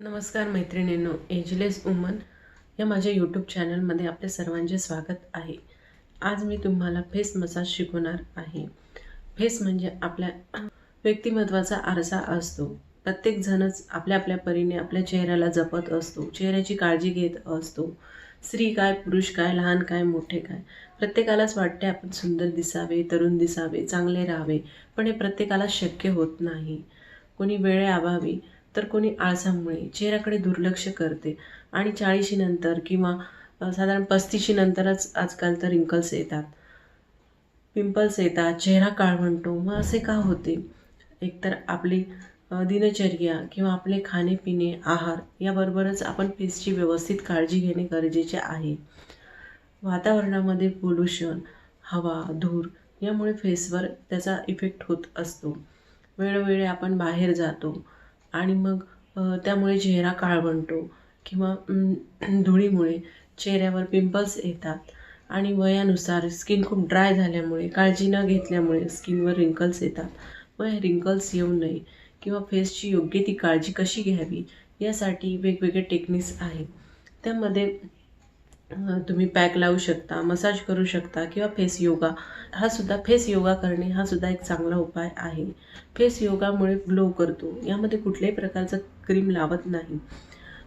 नमस्कार मैत्रिणींनो ageless woman या माझ्या यूट्यूब चॅनलमध्ये आपल्या सर्वांचे स्वागत आहे. आज मी तुम्हाला फेस मसाज शिकवणार आहे. फेस म्हणजे आपल्या व्यक्तिमत्वाचा आरसा असतो. प्रत्येकजणच आपल्या आपल्या परीने आपल्या चेहऱ्याला जपत असतो चेहऱ्याची काळजी घेत असतो. स्त्री काय पुरुष काय लहान काय मोठे काय? प्रत्येकालाच वाटते आपण सुंदर दिसावे तरुण दिसावे चांगले राहावे पण हे प्रत्येकाला शक्य होत नाही. कोणी वेळे अभावी तर कोणी आळसामुळे चेहऱ्याकडे दुर्लक्ष करते. आणि चाळीशीनंतर किंवा साधारण पस्तीशी नंतरच आजकाल तर रिंकल्स येतात. पिंपल्स येतात चेहरा काळ म्हणतो. मग असे का होते? एकतर आपली दिनचर्या किंवा आपले खाणेपिणे आहार याबरोबरच आपण फेसची व्यवस्थित काळजी घेणे गरजेचे आहे. वातावरणामध्ये पोल्युशन हवा धूर यामुळे फेसवर त्याचा इफेक्ट होत असतो. वेळोवेळी आपण बाहेर जातो. आणि मग त्यामुळे चेहरा काळवंटो किंवा धुळीमुळे चेहऱ्यावर पिंपल्स येतात. आणि वयानुसार स्किन खूप ड्राय झाल्यामुळे काळजी न घेतल्यामुळे स्किनवर रिंकल्स येतात. व हे रिंकल्स येऊ नये किंवा फेसची योग्य ती काळजी कशी घ्यावी यासाठी वेगवेगळे टेक्निक्स आहेत. त्यामध्ये तुम्ही पॅक लावू शकता मसाज करू शकता किंवा फेस योगा हा सुद्धा फेस योगा करणे हा सुद्धा एक चांगला उपाय आहे. फेस योगामुळे ग्लो करतो. यामध्ये कुठल्याही प्रकारचं क्रीम लावत नाही.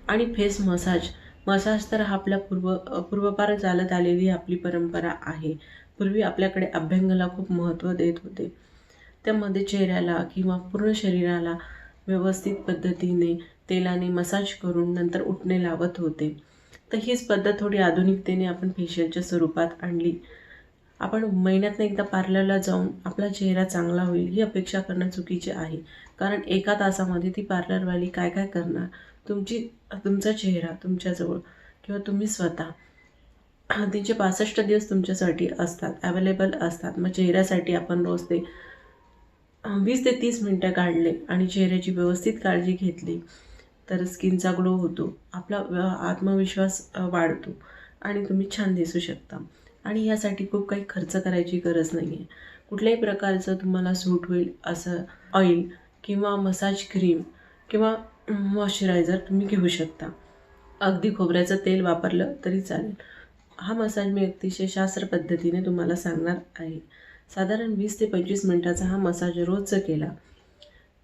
आणि फेस मसाज मसाज तर हा आपल्या पूर्व पूर्वपार चालत आलेली आपली परंपरा आहे. पूर्वी आपल्याकडे अभ्यंगाला खूप महत्त्व देत होते. त्यामध्ये चेहऱ्याला किंवा पूर्ण शरीराला व्यवस्थित पद्धतीने तेलाने मसाज करून नंतर उठणे लावत होते. तर हीच पद्धत थोडी आधुनिकतेने आपण फेशियलच्या स्वरूपात आणली. आपण महिन्यातनं एकदा पार्लरला जाऊन आपला चेहरा चांगला होईल ही अपेक्षा करणं चुकीचे आहे. कारण एका तासामध्ये ती पार्लरवाली काय काय करणार? तुमची तुमचा चेहरा तुमच्याजवळ किंवा तुम्ही स्वतः. तिचे पासष्ट दिवस तुमच्यासाठी असतात अवेलेबल असतात. मग चेहऱ्यासाठी आपण रोज ते वीस ते तीस मिनटं काढले आणि चेहऱ्याची व्यवस्थित काळजी घेतली. तर स्किनचा ग्लो होतो आपला आत्मविश्वास वाढतो आणि तुम्ही छान दिसू शकता. आणि यासाठी खूप काही खर्च करायची गरज नाही आहे कुठल्याही प्रकारचं तुम्हाला सूट होईल असं ऑइल किंवा मसाज क्रीम किंवा मॉइश्चरायझर तुम्ही घेऊ शकता. अगदी खोबऱ्याचं तेल वापरलं तरी चालेल. हा मसाज मी अतिशय शास्त्र पद्धतीने तुम्हाला सांगणार आहे. साधारण वीस ते पंचवीस मिनटाचा हा मसाज रोजचं केला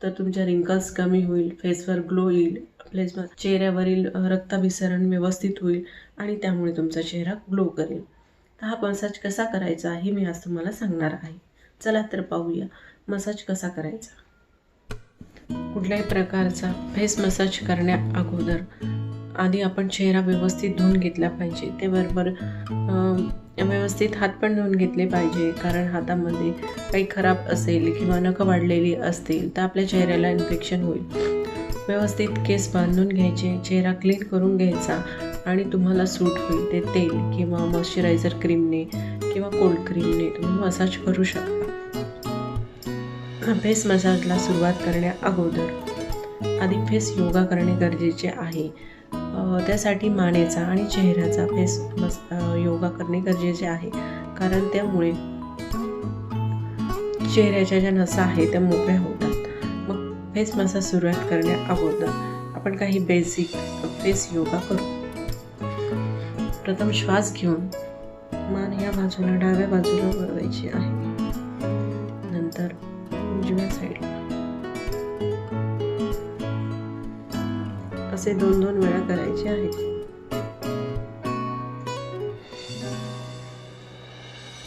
तर तुमच्या रिंकल्स कमी होईल फेसवर ग्लो येईल फेस चेहऱ्यावरील रक्ताभिसरण व्यवस्थित होईल आणि त्यामुळे तुमचा चेहरा ग्लो करेल. तर हा मसाज कसा करायचा हे मी आज तुम्हाला सांगणार आहे. चला तर पाहूया मसाज कसा करायचा. कुठल्याही प्रकारचा फेस मसाज करण्या अगोदर आधी आपण चेहरा व्यवस्थित धुवून घेतला पाहिजे. ते बरोबर व्यवस्थित हात पण धुवून घेतले पाहिजे कारण हातामध्ये काही खराब असेल किंवा नखं वाढलेली असतील तर आपल्या चेहऱ्याला इन्फेक्शन होईल. व्यवस्थित केस बांधून घ्यायचे चेहरा क्लीन करून घ्यायचा आणि तुम्हाला सूट होईल. ते तेल किंवा मॉइश्चरायझर क्रीमने किंवा कोल्ड क्रीमने तुम्ही मसाज करू शकता. फेस मसाजला सुरुवात करण्या अगोदर आधी फेस योगा करणे गरजेचे आहे. त्यासाठी मानेचा आणि चेहऱ्याचा फेस मस योगा करणे गरजेचे आहे. कारण त्यामुळे चेहऱ्याच्या ज्या नसा आहेत त्या मोकळ्या होतात. फेस मसाज सुरुवात करण्या अगोदर आपण काही बेसिक फेस योगा करू. प्रथम श्वास घेऊन मान या बाजूला डाव्या बाजूला वळवायची आहे. नंतर उजव्या साईडला असे दोन दोन वेळा करायचे आहे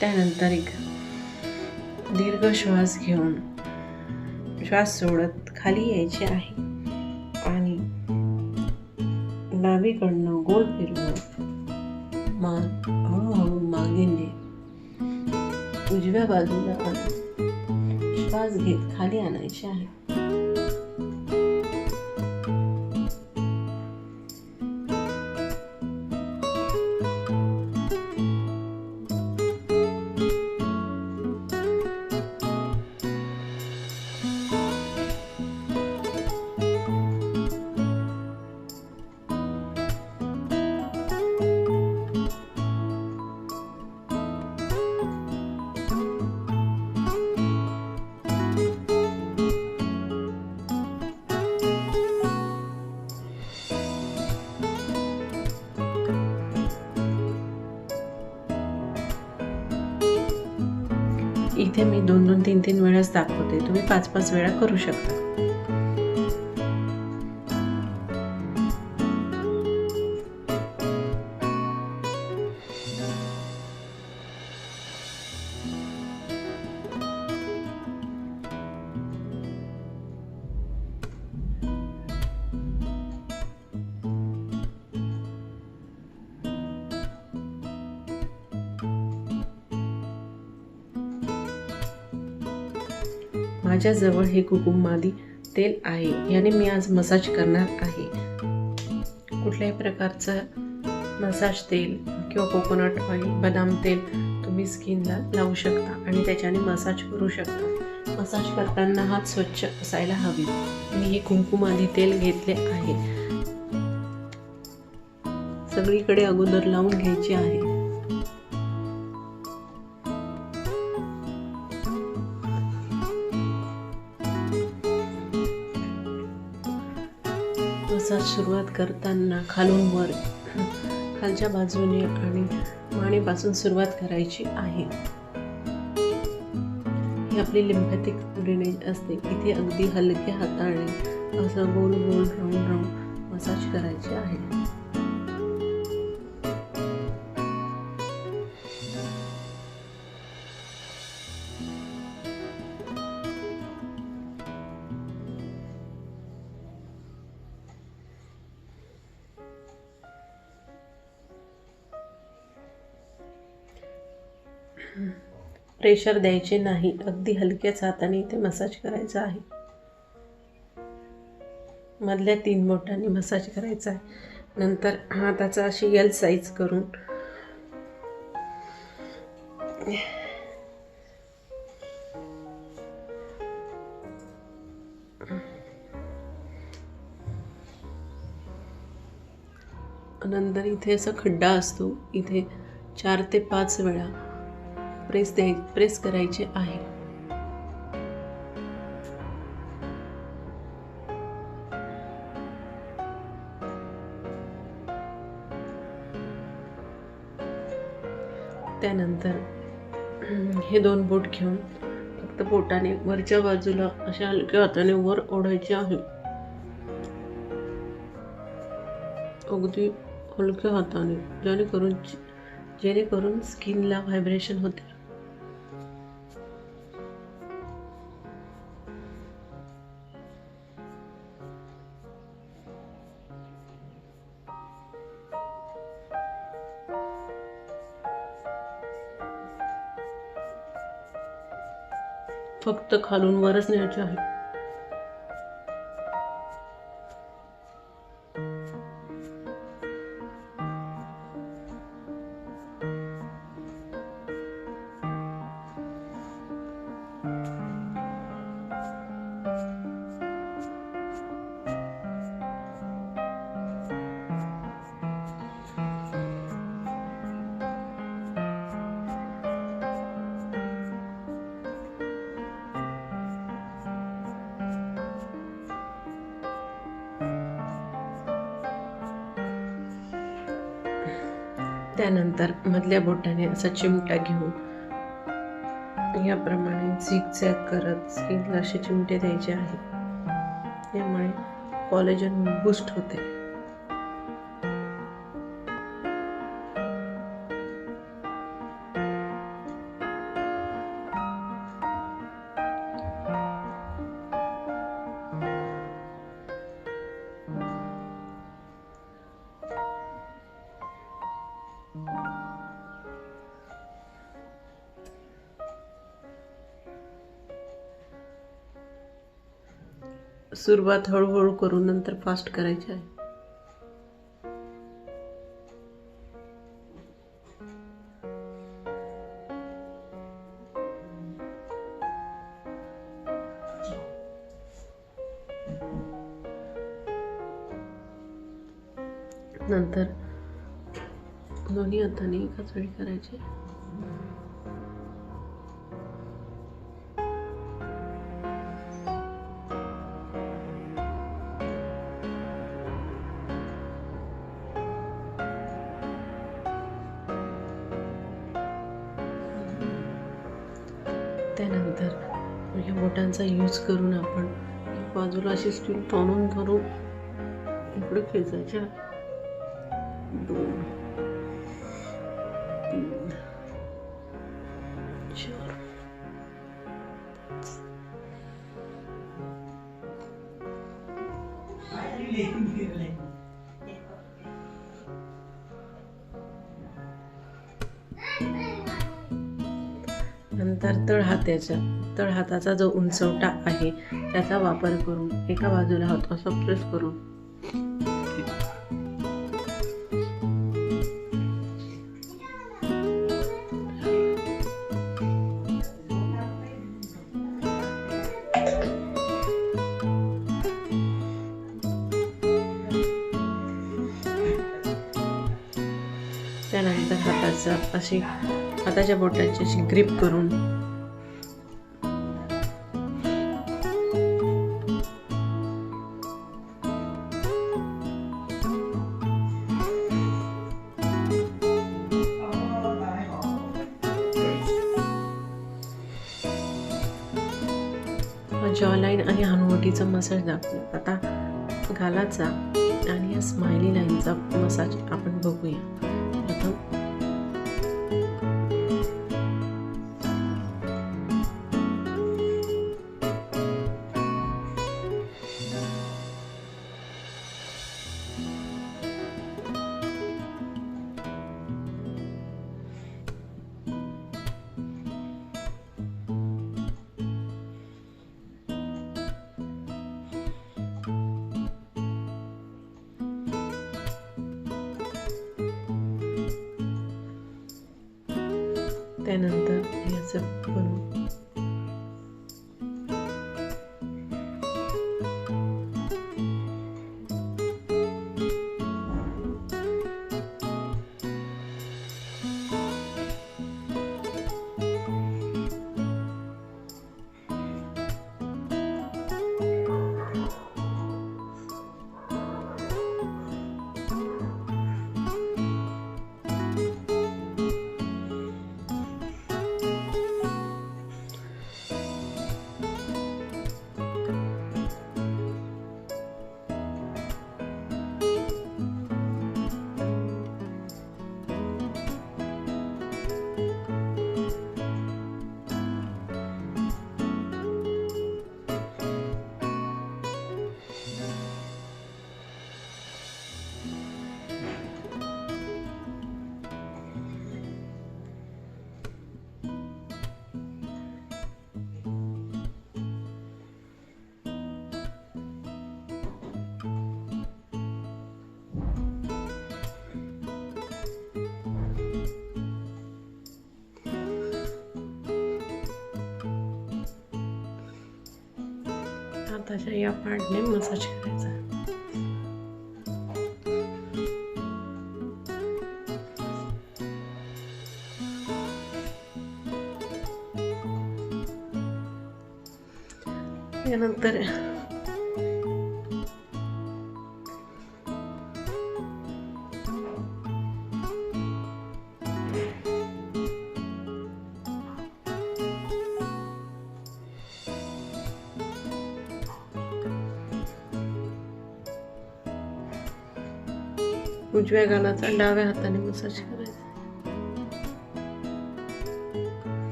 त्यानंतर एक दीर्घ श्वास घेऊन श्वास सोडत खाली यायचे आहे. आणि डावीकडनं गोल फिरवून मान हळूहळू मागे ने उजव्या बाजूला आणून श्वास घेत खाली आणायचे आहे. तीन तीन वेळाच दाखवते. तुम्ही पाच पाच वेळा करू शकता. माझ्याजवळ हे कुकुंबादी तेल आहे. याने मी आज मसाज करणार आहे. कुठल्याही प्रकारचं मसाज तेल किंवा कोकोनट ऑइल बदाम तेल तुम्ही स्किनला लावू शकता आणि त्याच्याने मसाज करू शकता. मसाज करताना हात स्वच्छ असायला हवी. मी हे कुंकुमादी तेल घेतले आहे. सगळीकडे अगोदर लावून घ्यायचे आहे. मसाज सुरुवात करताना खालून वर खालच्या बाजूने आणि मानेपासून सुरुवात करायची आहे. ही आपली लिम्फॅटिक ड्रेनेज असते. इथे अगदी हलक्या हाताने असं गोल गोल राऊंड राऊंड मसाज करायचे आहे. प्रेशर द्यायचे नाही. अगदी हलक्याच हाताने इथे मसाज करायचा आहे. मधल्या तीन बोटांनी मसाज करायचा आहे. नंतर हाताचा अशी एल साईज करून. नंतर इथे असा खड्डा असतो. इथे चार ते पाच वेळा प्रेस द्याय प्रेस करायचे आहे. त्यानंतर हे दोन बोट घेऊन फक्त बोटाने वरच्या बाजूला अशा हलक्या हाताने वर ओढायचे आहे. अगदी हलक्या हाताने जेणेकरून जेणेकरून स्किनला व्हायब्रेशन होते. फक्त खालून वरच न्यायचे आहे. त्यानंतर मधल्या बोटाने असा चिमटा घेऊन याप्रमाणे झिगझॅग करत स्किनला असे चिमटे द्यायचे आहे. यामुळे कॉलेजन बूस्ट होते. सुरुवात हळूहळू करून नंतर फास्ट करायची आहे. नंतर दोन्ही हाताने एकाच वेळी करायचे. करून आपण बाजूला अशी स्टील ताणून धरून इकडे खेचायच्या. दोन तीन चार. नंतर तळहात्याच्या तळहाताचा जो उंचवटा आहे त्याचा वापर करून एका बाजूला हात असं प्रेस करून. त्यानंतर हाताचा अशी हाताच्या बोटाची अशी ग्रीप करून मसाज दाखवला आता गालाचा आणि या स्माइली लाईनचा मसाज आपण बघूया. स्वतःच्या या पार्टने मसाज करायचा. यानंतर उजव्या गालाचा डाव्या हाताने मसाज करायचा.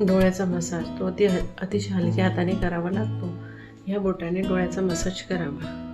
डोळ्याचा मसाज तो अति अतिशय हलक्या हाताने करावा लागतो. ह्या बोटाने डोळ्याचा मसाज करावा.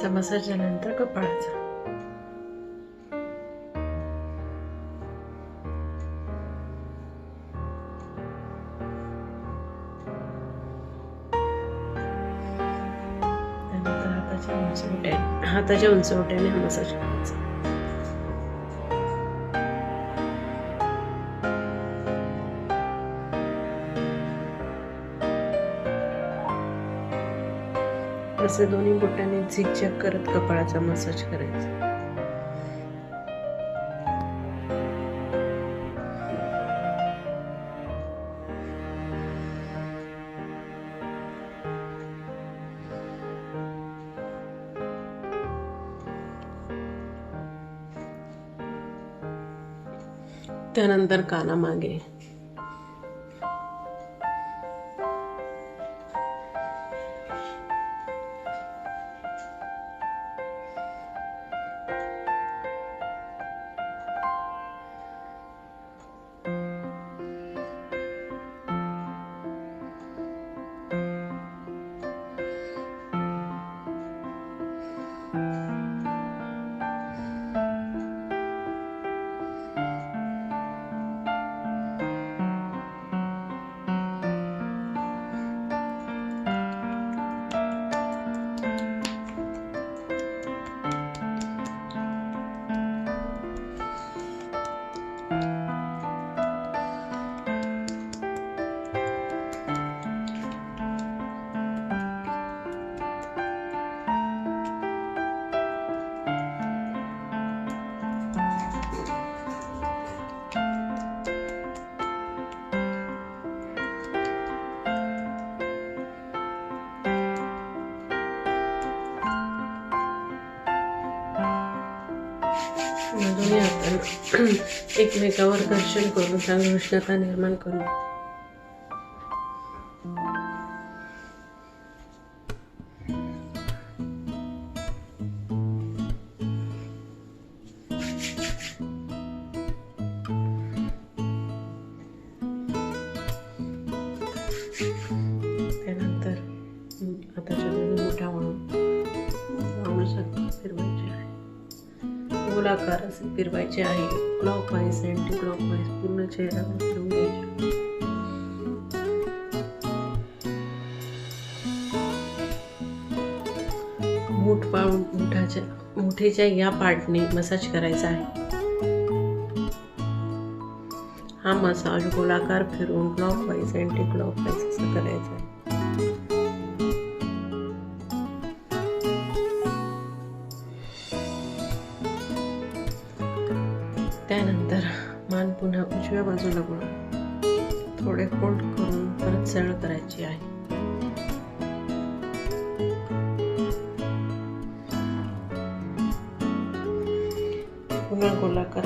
डोळ्याचा मसाज झाल्यानंतर कपाळाचा त्यानंतर हाताच्या उंचवट्याने हाताच्या उंचवट्याने हा मसाज करायचा असे दोन्ही बोटाने झिकझॅक करत कपाळाचा मसाज करायचा. त्यानंतर कानामागे. एकमेकावर घर्षण करून चांगली निर्माण करू त्यानंतर आता मोठा म्हणून फिरवायचे आहे. गोलाकार असे फिरवायचे आहे. Clockwise anti clock wise पूर्ण चेहरा फिरवून घ्यायचे. मूठ पाळून मुठाच्या मुठीच्या या पार्टने मसाज करायचा आहे. हा मसाज गोलाकार फिरवून clockwise anti clock wise असं करायचा आहे. फोल्ड करून परत सरळ करायची आहे. पुन्हा गोलाकार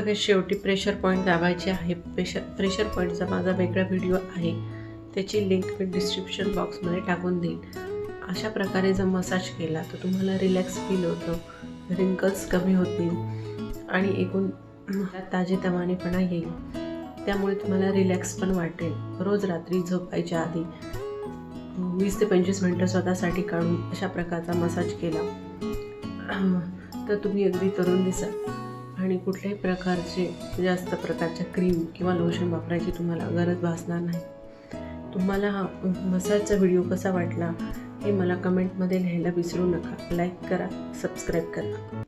सगळ्यात शेवटी प्रेशर पॉईंट दाबायचे आहे. प्रेशर प्रेशर पॉईंटचा माझा वेगळा व्हिडिओ आहे. त्याची लिंक मी डिस्क्रिप्शन बॉक्समध्ये टाकून देईन. अशा प्रकारे जर मसाज केला तर तुम्हाला रिलॅक्स फील होतं. रिंकल्स कमी होतील. आणि एकूण ताजेतवानेपणा येईल. त्यामुळे तुम्हाला रिलॅक्स पण वाटेल. रोज रात्री झोपायच्या आधी वीस ते पंचवीस मिनटं स्वतःसाठी काढून अशा प्रकारचा मसाज केला. तर तुम्ही अगदी तरुण दिसाल. आणि कुठल्याही प्रकारचे जास्त प्रकारच्या क्रीम किंवा लोशन वापरायची तुम्हाला गरज भासणार नाही. तुम्हाला हा मसाजचा व्हिडिओ कसा वाटला हे मला कमेंटमध्ये लिहायला विसरू नका. लाईक करा सबस्क्राईब करा.